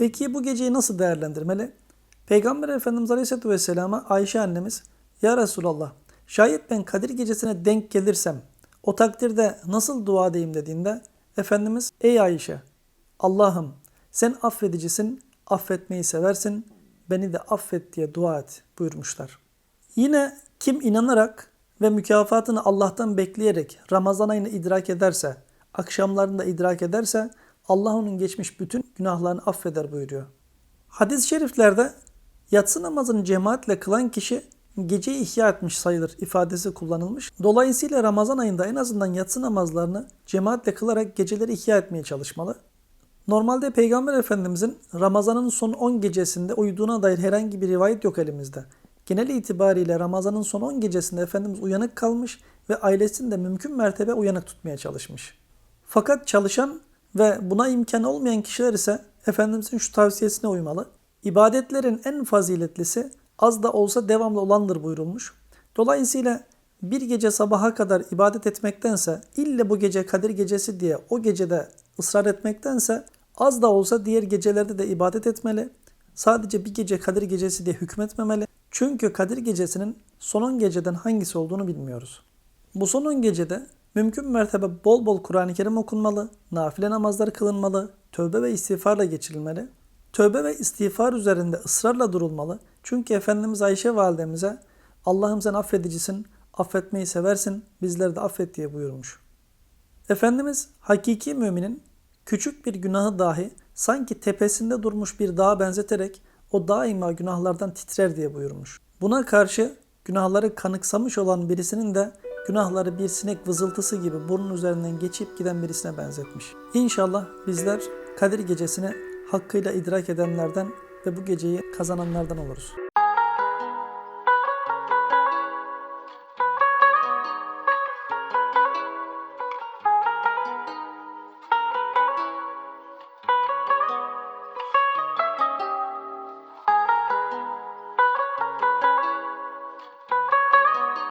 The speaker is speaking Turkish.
Peki bu geceyi nasıl değerlendirmeli? Peygamber Efendimiz Aleyhisselatü Vesselam'a Ayşe annemiz Ya Resulallah şayet ben Kadir gecesine denk gelirsem o takdirde nasıl dua edeyim dediğinde Efendimiz Ey Ayşe Allah'ım sen affedicisin, affetmeyi seversin, beni de affet diye dua et buyurmuşlar. Yine kim inanarak ve mükafatını Allah'tan bekleyerek Ramazan ayını idrak ederse, akşamlarında idrak ederse Allah onun geçmiş bütün günahlarını affeder buyuruyor. Hadis-i şeriflerde yatsı namazını cemaatle kılan kişi geceyi ihya etmiş sayılır ifadesi kullanılmış. Dolayısıyla Ramazan ayında en azından yatsı namazlarını cemaatle kılarak geceleri ihya etmeye çalışmalı. Normalde Peygamber Efendimizin Ramazan'ın son 10 gecesinde uyuduğuna dair herhangi bir rivayet yok elimizde. Genel itibariyle Ramazan'ın son 10 gecesinde Efendimiz uyanık kalmış ve ailesini de mümkün mertebe uyanık tutmaya çalışmış. Fakat çalışan ve buna imkan olmayan kişiler ise Efendimizin şu tavsiyesine uymalı. İbadetlerin en faziletlisi az da olsa devamlı olandır buyurulmuş. Dolayısıyla bir gece sabaha kadar ibadet etmektense ille bu gece Kadir gecesi diye o gecede ısrar etmektense az da olsa diğer gecelerde de ibadet etmeli. Sadece bir gece Kadir gecesi diye hükmetmemeli. Çünkü Kadir gecesinin son 10 geceden hangisi olduğunu bilmiyoruz. Bu son 10 gecede mümkün mertebe bol bol Kur'an-ı Kerim okunmalı, nafile namazlar kılınmalı, tövbe ve istiğfarla geçirilmeli. Tövbe ve istiğfar üzerinde ısrarla durulmalı. Çünkü Efendimiz Ayşe validemize Allah'ım sen affedicisin, affetmeyi seversin, bizleri de affet diye buyurmuş. Efendimiz hakiki müminin küçük bir günahı dahi sanki tepesinde durmuş bir dağa benzeterek o daima günahlardan titrer diye buyurmuş. Buna karşı günahları kanıksamış olan birisinin de günahları bir sinek vızıltısı gibi burnun üzerinden geçip giden birisine benzetmiş. İnşallah bizler Kadir gecesini hakkıyla idrak edenlerden ve bu geceyi kazananlardan oluruz.